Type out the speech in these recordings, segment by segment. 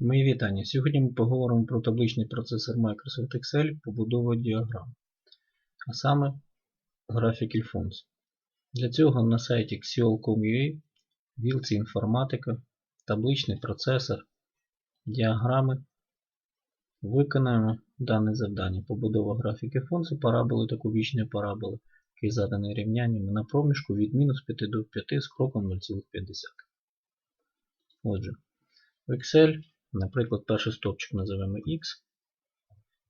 Мої вітання. Сьогодні ми поговоримо про табличний процесор Microsoft Excel побудову діаграм, а саме графіки функцій. Для цього на сайті Xiol.com.ua вілці інформатика, табличний процесор, діаграми виконаємо дане завдання. Побудова графіки функцій параболи та кубічної параболи, які задані рівняннями на проміжку від мінус 5 до 5 з кроком 0,5. Отже, в Excel Наприклад, перший стовпчик називаємо X,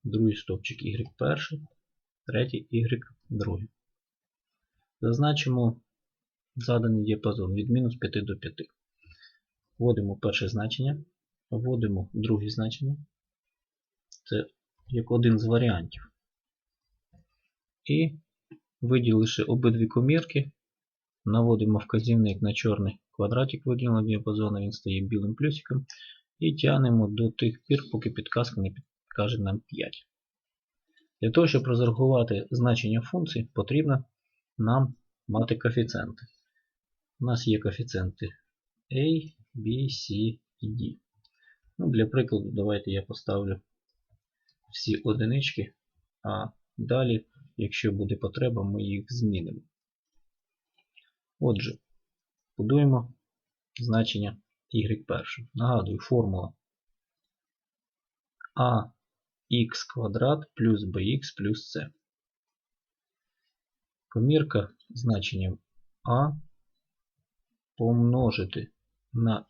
другий стовпчик Y перший, третій Y другий. Зазначимо заданий діапазон від мінус 5 до 5. Вводимо перше значення, вводимо друге значення. Це як один з варіантів. І виділивши обидві комірки, наводимо вказівник на чорний квадратик виділеного діапазону, він стає білим плюсиком. І тягнемо до тих пір, поки підказка не підкаже нам 5. Для того, щоб розрахувати значення функцій, потрібно нам мати коефіцієнти. У нас є коефіцієнти A, B, C і D. Ну, Для прикладу, давайте я поставлю всі одинички, а далі, якщо буде потреба, ми їх змінимо. Отже, будуємо значення y перший. Нагадую, формула ax квадрат плюс bx плюс c. Комірка значенням a помножити на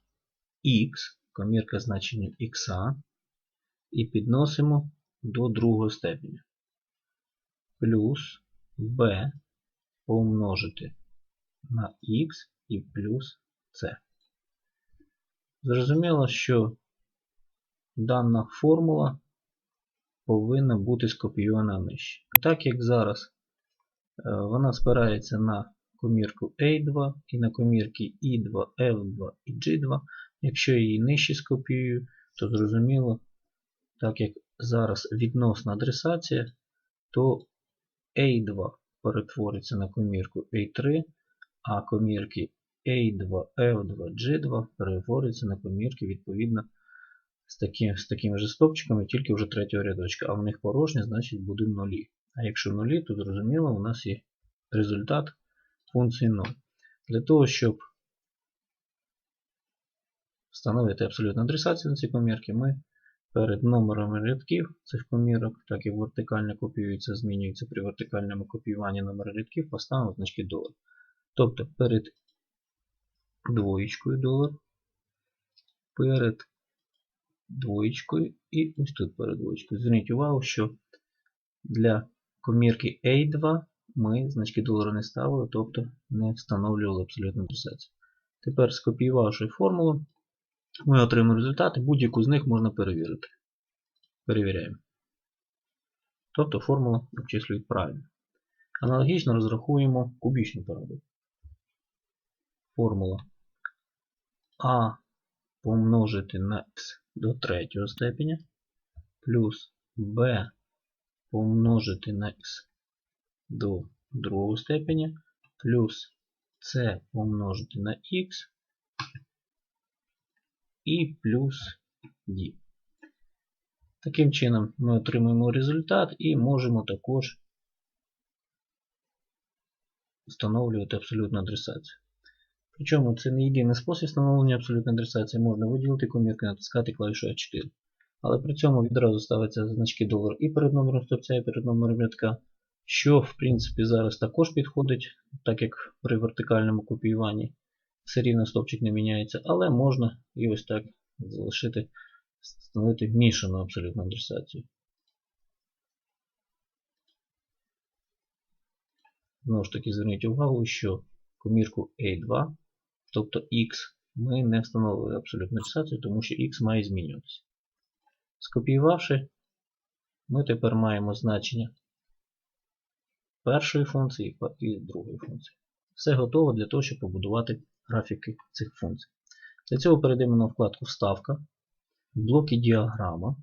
x, комірка значенням x і підносимо до другого степеня. Плюс b помножити на x і плюс c. Зрозуміло, що дана формула повинна бути скопійована нижче. Так як зараз е, вона спирається на комірку A2 і на комірки I2, F2 і G2. Якщо я її нижче скопіюю, то зрозуміло, так як зараз відносна адресація, то A2 перетвориться на комірку A3, а комірки a2, F2, G2 перетворюється на комірки відповідно з таким, з такими же стопчиками, тільки вже третього рядочка. А в них порожні, значить буде нулі. А якщо нулі, то зрозуміло, у нас є результат функції 0. Для того, щоб встановити абсолютну адресацію на ці комірки, ми перед номерами рядків цих комірок, так як вертикально копіюється, змінюється при вертикальному копіюванні номер рядків, поставимо значки долар. Тобто перед двоєчкою долар. Перед двоєчкою і ось тут перед двоєчкою. Зверніть увагу, що для комірки A2 ми значки долара не ставили, тобто не встановлювали абсолютну адресацію. Тепер, скопіювавши формулу, ми отримаємо результати, будь-яку з них можна перевірити. Перевіряємо. Тобто формула обчислюють правильно. Аналогічно розрахуємо кубічну параболу. Формула а помножити на х до третього степеня плюс b помножити на х до другого степеня плюс c помножити на х і плюс d. Таким чином ми отримуємо результат і можемо також встановлювати абсолютну адресацію. Причому це не єдиний спосіб встановлення абсолютної адресації. Можна виділити комірки, натискати клавішу А4. Але при цьому відразу ставиться значки долар і перед номером стопця, і перед номером рядка, що в принципі зараз також підходить, так як при вертикальному копіюванні все рівно стопчик не міняється, але можна і ось так залишити, встановити мішану абсолютну адресацію. Знову ж таки, зверніть увагу, що комірку A2 Тобто x ми не встановили абсолютну фіксацію, тому що x має змінюватися. Скопіювавши, ми тепер маємо значення першої функції і другої функції. Все готово для того, щоб побудувати графіки цих функцій. Для цього перейдемо на вкладку Вставка, в блокі діаграма.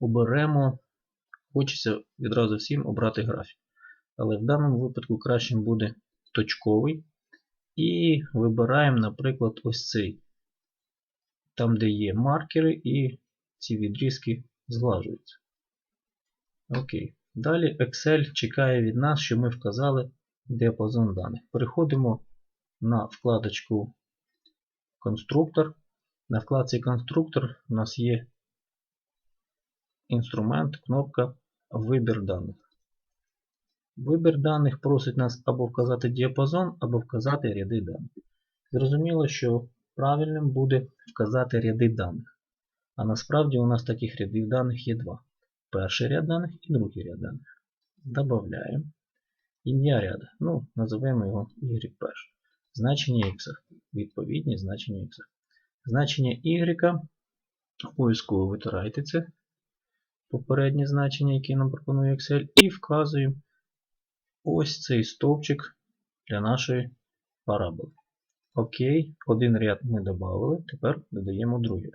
Оберемо, хочеться відразу всім обрати графік. Але в даному випадку кращим буде точковий і вибираємо, наприклад, ось цей там, де є маркери, і ці відрізки зглажуються. Окей. Далі Excel чекає від нас, що ми вказали діапазон даних. Переходимо на вкладочку Конструктор. На вкладці Конструктор у нас є інструмент, кнопка Вибір даних. Вибір даних просить нас або вказати діапазон, або вказати ряди даних. Зрозуміло, що правильним буде вказати ряди даних. А насправді у нас таких рядів даних є два. Перший ряд даних і другий ряд даних. Добавляємо ім'я ряда. Ну, називаємо його y перше. Значення x. Відповідні значення x. Значення y. Обов'язково витирайте це попереднє значення, яке нам пропонує Excel, і вказуємо ось цей стовпчик для нашої параболи. Окей, один ряд ми додали, тепер додаємо другий.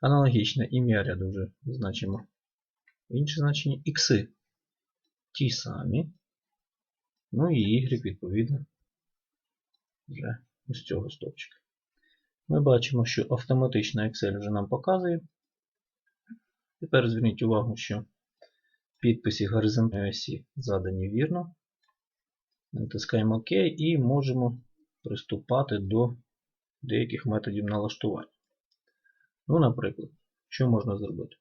Аналогічно ім'я ряду вже значимо інше значення. Ікси ті самі. Ну і y, відповідно, вже з цього стовпчика. Ми бачимо, що автоматично Excel вже нам показує. Тепер зверніть увагу, що підписи горизонтальної осі задані вірно. Натискаємо ОК і можемо приступати до деяких методів налаштування. Ну, наприклад, що можна зробити?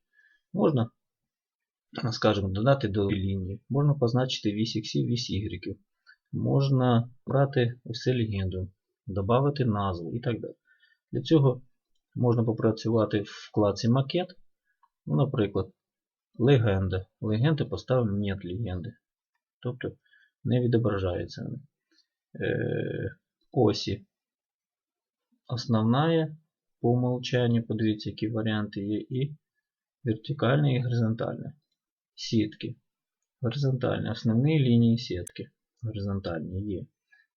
Можна, скажімо, додати до лінії, можна позначити вісь іксів, вісь ігреків. Можна брати ось легенду, додати назву і так далі. Для цього можна попрацювати в вкладці макет. Ну, наприклад, легенда. Легенди поставимо нет легенди. Тобто не відображаються вони. Е, осі. Основна по умолчанню, подивіться, які варіанти є, і вертикальна і горизонтальна. Сітки. Горизонтальні. Основні лінії сітки. Горизонтальні є.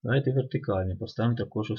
Давайте вертикальні. Поставимо також